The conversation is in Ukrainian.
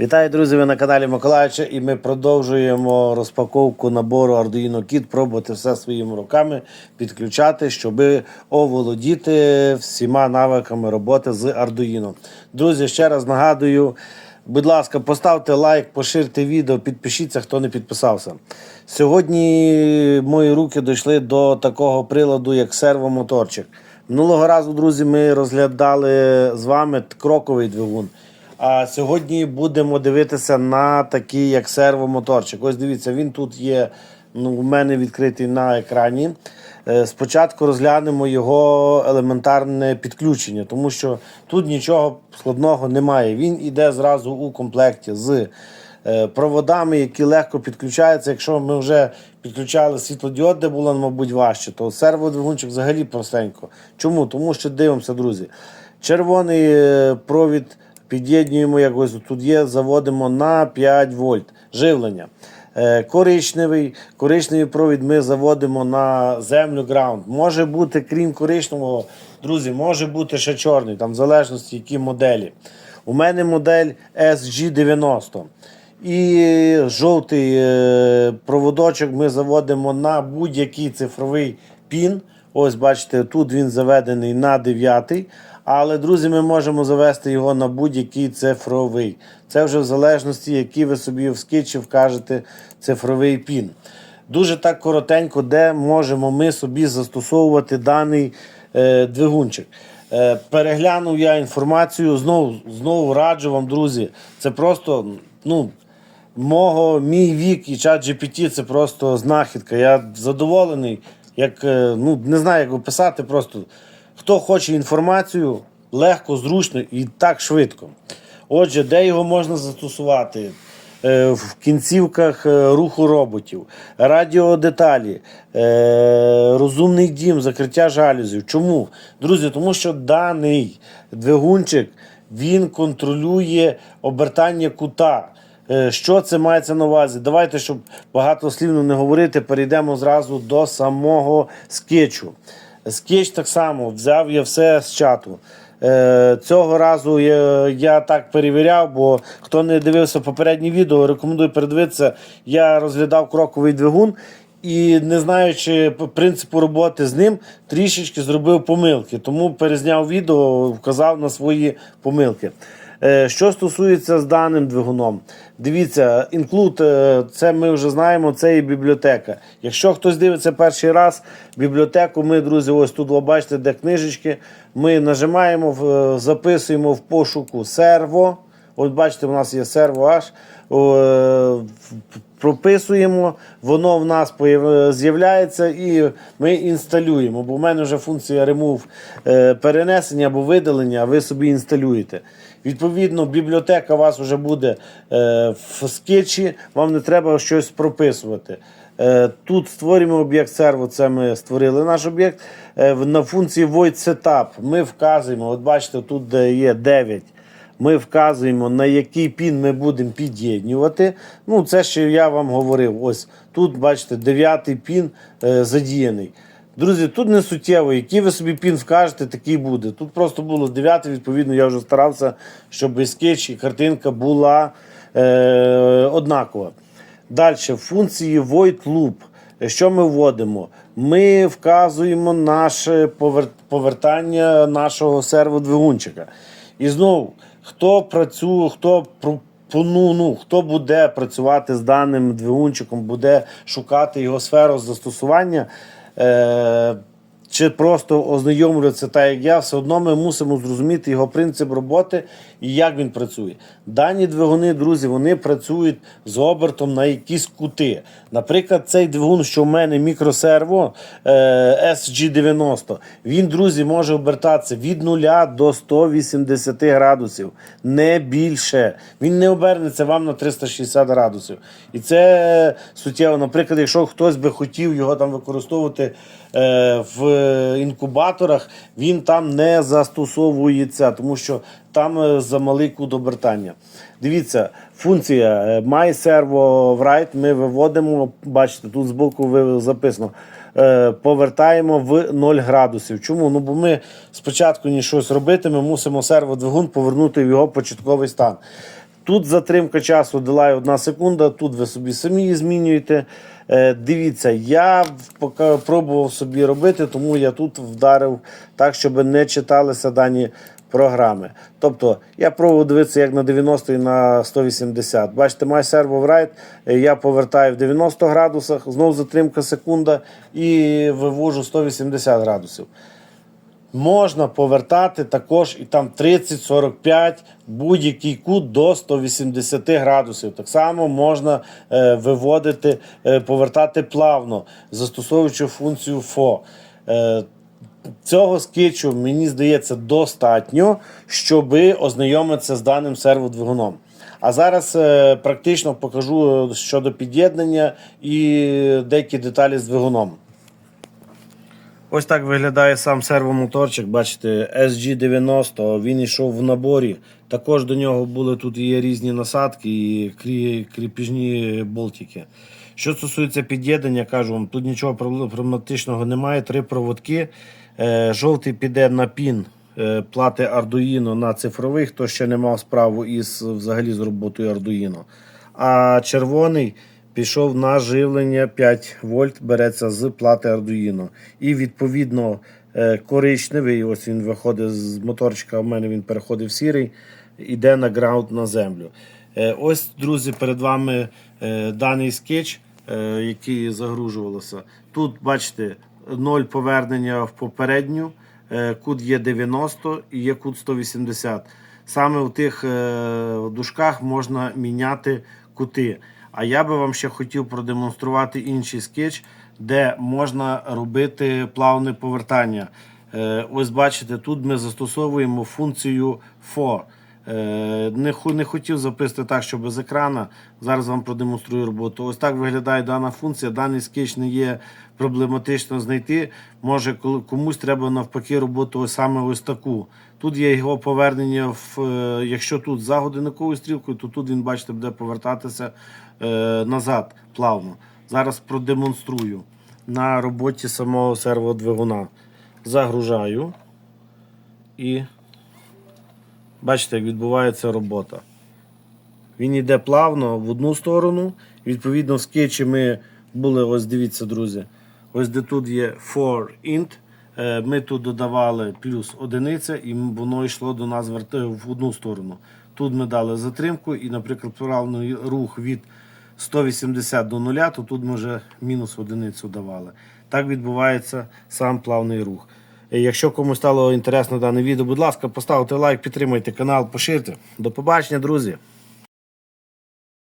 Вітаю, друзі! Ви на каналі Миколаївича і ми продовжуємо розпаковку набору Arduino Kit, пробувати все своїми руками, підключати, щоб оволодіти всіма навиками роботи з Arduino. Друзі, ще раз нагадую, будь ласка, поставте лайк, поширте відео, підпишіться, хто не підписався. Сьогодні мої руки дійшли до такого приладу, як сервомоторчик. Минулого разу, друзі, ми розглядали з вами кроковий двигун. А сьогодні будемо дивитися на такий, як сервомоторчик. Ось дивіться, він тут є ну, у мене відкритий на екрані. Е, Спочатку розглянемо його елементарне підключення, тому що тут нічого складного немає. Він іде зразу у комплекті з е, проводами, які легко підключаються. Якщо ми вже підключали світлодіод, де було, мабуть, важче, то серводвигунчик взагалі простенько. Чому? Тому що дивимося, друзі. Червоний е, провід під'єднуємо якось тут є, заводимо на 5 вольт живлення. Е, Коричневий, коричневий провід ми заводимо на землю ground. Може бути, крім коричневого, друзі, може бути ще чорний, там в залежності, які моделі. У мене модель SG90. І жовтий е, проводочок ми заводимо на будь-який цифровий пін. Ось бачите, тут він заведений на 9. Але, друзі, ми можемо завести його на будь-який цифровий. Це вже в залежності, який ви собі в скетчі вкажете цифровий пін. Дуже так коротенько, де можемо ми собі застосовувати даний е, двигунчик. Е, переглянув я інформацію. Знову, знову раджу вам, друзі. Це просто ну, мого, мій вік і чат GPT це просто знахідка. Я задоволений, як е, ну, не знаю, як описати. Просто хто хоче інформацію, легко, зручно і так швидко. Отже, де його можна застосувати? Е, В кінцівках е, руху роботів, радіодеталі, е, розумний дім, закриття жалюзів. Чому? Друзі, тому що даний двигунчик він контролює обертання кута. Що це мається на увазі? Давайте, щоб багатослівно не говорити, перейдемо зразу до самого скетчу. Скетч так само взяв я все з чату. Е, Цього разу я, я так перевіряв, бо хто не дивився попереднє відео, рекомендую передивитися. Я розглядав кроковий двигун і, не знаючи принципу роботи з ним, трішечки зробив помилки. Тому перезняв відео, вказав на свої помилки. Е, Що стосується з даним двигуном, дивіться, інклюд, е, це ми вже знаємо, це і бібліотека. Якщо хтось дивиться перший раз, бібліотеку ми, друзі, ось тут ви бачите, де книжечки. Ми нажимаємо, е, записуємо в пошуку серво. От бачите, у нас є серво в- Прописуємо, воно в нас з'являється і ми інсталюємо. Бо в мене вже функція е, перенесення або видалення, ви собі інсталюєте. Відповідно, бібліотека у вас вже буде е, в скетчі, вам не треба щось прописувати. Е, Тут створюємо об'єкт серво, це ми створили наш об'єкт. Е, На функції void setup ми вказуємо, от бачите, тут де є 9 ми вказуємо, на який пін ми будемо під'єднювати. Ну, це ще я вам говорив. Ось тут, бачите, дев'ятий пін задіяний. Друзі, тут не суттєво, який ви собі пін вкажете, такий буде. Тут просто було 9, відповідно, я вже старався, щоб скетч і картинка була е, однакова. Далі, функції void loop. Що ми вводимо? Ми вказуємо наше повертання нашого серводвигунчика. І знову, хто працює, хто ну, ну, хто буде працювати з даним двигунчиком, буде шукати його сферу застосування. Uh, чи просто ознайомлюватися так, як я, все одно ми мусимо зрозуміти його принцип роботи і як він працює. Дані двигуни, друзі, вони працюють з обертом на якісь кути. Наприклад, цей двигун, що в мене мікросерво е, SG90, він, друзі, може обертатися від 0 до 180 градусів, не більше. Він не обернеться вам на 360 градусів. І це суттєво. Наприклад, якщо хтось би хотів його там використовувати е, в інкубаторах, він там не застосовується, тому що там е, замалий кут обертання. Дивіться, функція е, MyServo Write ми виводимо, бачите, тут збоку записано. е, Повертаємо в 0 градусів. Чому? Ну бо ми спочатку ні щось робити, ми мусимо серводвигун повернути в його початковий стан. Тут затримка часу дала 1 секунда, тут ви собі самі змінюєте. Е, Дивіться, я поки пробував собі робити, тому я тут вдарив так, щоб не читалися дані програми. Тобто я пробував дивитися як на 90 і на 180. Бачите, май серво райт, я повертаю в 90 градусах, знову затримка секунда і вивожу 180 градусів. Можна повертати також і там 30-45, будь-який кут до 180 градусів. Так само можна е, виводити, е, повертати плавно, застосовуючи функцію FO. Е, Цього скетчу, мені здається, достатньо, щоб ознайомитися з даним серводвигуном. А зараз е, практично покажу е, щодо під'єднання і деякі деталі з двигуном. Ось так виглядає сам сервомоторчик. Бачите, SG90, він йшов в наборі. Також до нього були тут є різні насадки і крі- кріпіжні болтики. Що стосується під'єднання, кажу вам, тут нічого проблематичного немає. Три проводки. Е, Жовтий піде на пін е, плати Arduino на цифровий, хто ще не мав справу із взагалі з роботою Arduino. А червоний пішов на живлення 5 вольт, береться з плати Arduino. І відповідно е, коричневий, ось він виходить з моторчика, у мене він переходить в сірий, іде на граунд на землю. Е, Ось, друзі, перед вами е, даний скетч, який загружувалося. Тут бачите 0 повернення в попередню, кут є 90 і є кут 180. Саме в тих дужках можна міняти кути. А я би вам ще хотів продемонструвати інший скетч, де можна робити плавне повертання. Е, Ось бачите, тут ми застосовуємо функцію FO. Е, Не, не хотів записати так, щоб без екрана. Зараз вам продемонструю роботу. Ось так виглядає дана функція. Даний скетч не є проблематично знайти. Може, комусь треба навпаки роботу ось саме ось таку. Тут є його повернення. В, е, якщо тут за годинниковою стрілкою, то тут він, бачите, буде повертатися е, назад плавно. Зараз продемонструю на роботі самого серводвигуна. Загружаю і бачите, як відбувається робота. Він йде плавно в одну сторону. Відповідно, в скетчі ми були, ось дивіться, друзі. Ось де тут є for int. е, Ми тут додавали плюс одиниця, і воно йшло до нас в одну сторону. Тут ми дали затримку, і, наприклад, плавний рух від 180 до 0, то тут ми вже мінус одиницю давали. Так відбувається сам плавний рух. Якщо комусь стало інтересно дане відео, будь ласка, поставте лайк, підтримайте канал, поширте. До побачення, друзі!